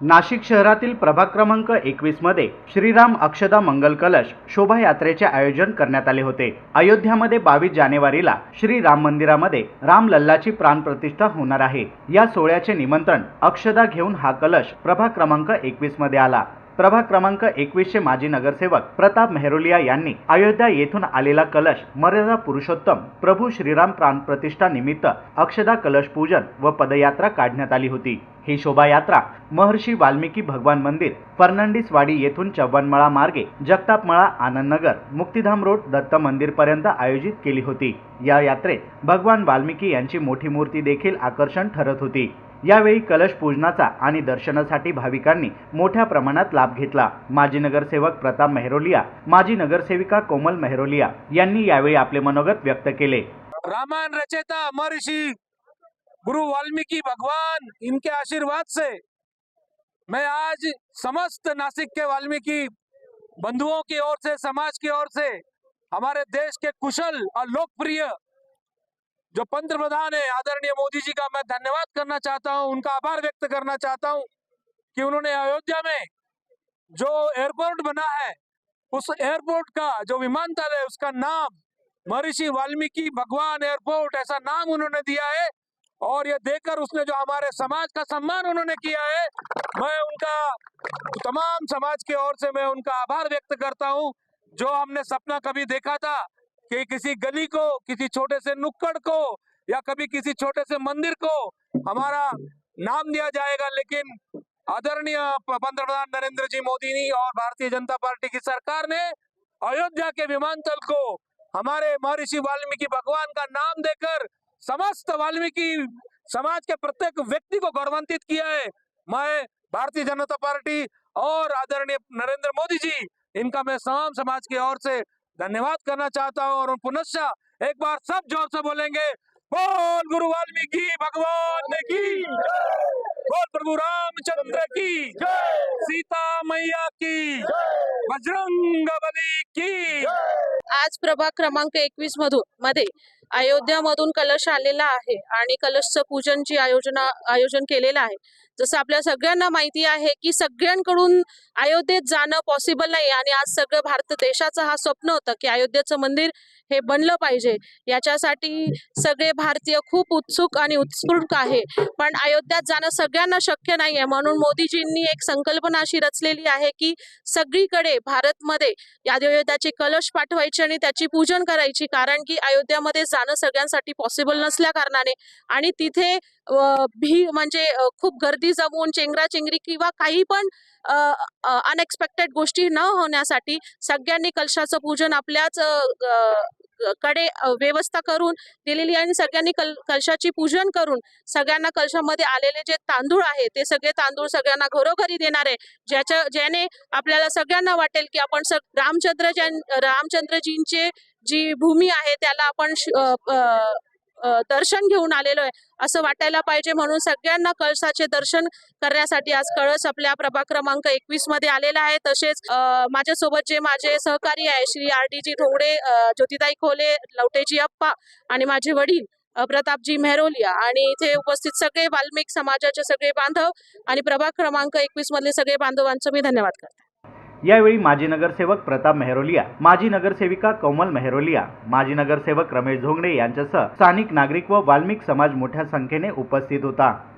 नाशिक शहरातील प्रभाग क्रमांक एकवीसमध्ये श्रीराम अक्षदा मंगल कलश शोभायात्रेचे आयोजन करण्यात आले होते. अयोध्यामध्ये बावीस जानेवारीला श्री राम मंदिरामध्ये राम लल्लाची प्राणप्रतिष्ठा होणार आहे. या सोहळ्याचे निमंत्रण अक्षदा घेऊन हा कलश प्रभाग क्रमांक एकवीसमध्ये आला. प्रभाग क्रमांक एकवीसचे माजी नगरसेवक प्रताप मेहरोलिया यांनी अयोध्या येथून आलेला कलश मर्यादा पुरुषोत्तम प्रभू श्रीराम प्राणप्रतिष्ठा निमित्त अक्षदा कलश पूजन व पदयात्रा काढण्यात आली होती. ही शोभायात्रा महर्षी वाल्मिकी भगवान मंदिर फर्नांडिसवाडी येथून चव्हाणमळा मार्गे जगतापमळा आनंदनगर मुक्तिधाम रोड दत्त मंदिरपर्यंत आयोजित केली होती. या यात्रेत भगवान वाल्मिकी यांची मोठी मूर्ती देखील आकर्षण ठरत होती. यावेळी कलश पूजनाचा आणि दर्शनासाठी भाविकांनी मोठ्या प्रमाणात लाभ घेतला. माजी नगरसेवक प्रताप मेहरोलिया माजी नगरसेविका कोमल मेहरोलिया यांनी यावेळी आपले मनोगत व्यक्त केले. रामायण रचयिता महर्षि गुरु वाल्मीकि भगवान इनके आशीर्वाद से। मैं आज समस्त नासिक के वाल्मीकि बंधुओं की ओर से समाज की ओर से हमारे देश के कुशल और लोकप्रिय जो पंत प्रधान है, आदरणीय मोदी जी का मैं धन्यवाद करना चाहता हूँ, उनका आभार व्यक्त करना चाहता हूँ कि उन्होंने अयोध्या में जो एयरपोर्ट बना है, उस एयरपोर्ट का जो विमानतल है, उसका नाम महर्षि वाल्मीकि भगवान एयरपोर्ट ऐसा नाम उन्होंने दिया है और ये देकर उसने जो हमारे समाज का सम्मान उन्होंने किया है, मैं उनका, तमाम समाज की ओर से मैं उनका आभार व्यक्त करता हूँ, जो हमने सपना कभी देखा था कि किसी गली को, किसी छोटे से नुक्कड़ को, या कभी किसी छोटे से मंदिर को हमारा नाम दिया जाएगा। लेकिन आदरणीय पंतप्रधान नरेंद्र जी मोदी जी और भारतीय जनता पार्टी की सरकार ने अयोध्या के विमानतल को हमारे महर्षि वाल्मीकि भगवान का नाम देकर समस्त वाल्मीकि समाज के प्रत्येक व्यक्ति को गौरवान्वित किया है। मैं भारतीय जनता पार्टी और आदरणीय नरेंद्र मोदी जी, इनका मैं तमाम समाज की ओर से धन्यवाद करना चाहता हूँ और पुनश्च एक बार सब जोर से बोलेंगे। बोल गुरु वाल्मीकि भगवान की। बोल प्रभु रामचंद्र की। सीता मैया की। बजरंग बली की। आज प्रभाग क्रमांक एकवीस मधून मध्ये अयोध्यामधून कलश आलेला आहे आणि कलशचं पूजनची आयोजना आयोजन केलेलं आहे. जसं आपल्या सगळ्यांना माहिती आहे की सगळ्यांकडून अयोध्येत जाणं पॉसिबल नाही आणि आज सगळं भारत देशाचं हा स्वप्न होतं की अयोध्येचं मंदिर हे बनलं पाहिजे. याच्यासाठी सगळे भारतीय खूप उत्सुक आणि उत्स्फूर्त आहे. पण अयोध्यात जाणं सगळ्यांना शक्य नाही आहे म्हणून मोदीजींनी एक संकल्पना अशी रचलेली आहे की सगळीकडे भारतमध्ये या अयोध्याचे कलश पाठवायचे आणि त्याची पूजन करायची. कारण की अयोध्यामध्ये जाणं सगळ्यांसाठी पॉसिबल नसल्या कारणाने. आणि तिथे भी म्हणजे खूप गर्दी जमवून चेंगराचेंगरी किंवा काही पण अनएक्सपेक्टेड गोष्टी न होण्यासाठी सगळ्यांनी कलशाचं पूजन आपल्याच कडे व्यवस्था करून दिलेली आहे. आणि सगळ्यांनी कल कलशाची पूजन करून सगळ्यांना कलशामध्ये आलेले जे तांदूळ आहे ते सगळे तांदूळ सगळ्यांना घरोघरी देणार आहे. ज्याच्या ज्याने आपल्याला सगळ्यांना वाटेल की आपण स रामचंद्र ज्यां रामचंद्रजींचे जी भूमी आहे त्याला आपण श- दर्शन घेऊन आलेलो आहे असं वाटायला पाहिजे म्हणून सगळ्यांना कळसाचे दर्शन करण्यासाठी आज कळस आपल्या प्रभाग क्रमांक एकवीसमध्ये आलेला आहे. तसेच माझ्यासोबत जे माझे सहकारी आहे Shri R D G Dhongde Jyotitai Khole Lavteji Appa आणि माझे वडील प्रतापजी मेहरोलिया. आणि इथे उपस्थित सगळे वाल्मिक समाजाचे सगळे बांधव आणि प्रभाग क्रमांक एकवीस मधले सगळे बांधवांचं मी धन्यवाद करते. यावेळी माजी नगरसेवक प्रताप मेहरोलिया माजी नगरसेविका कोमल मेहरोलिया माजी नगरसेवक रमेश झोंगडे यांच्यासह स्थानिक नागरिक व वाल्मिक समाज मोठ्या संख्येने उपस्थित होता.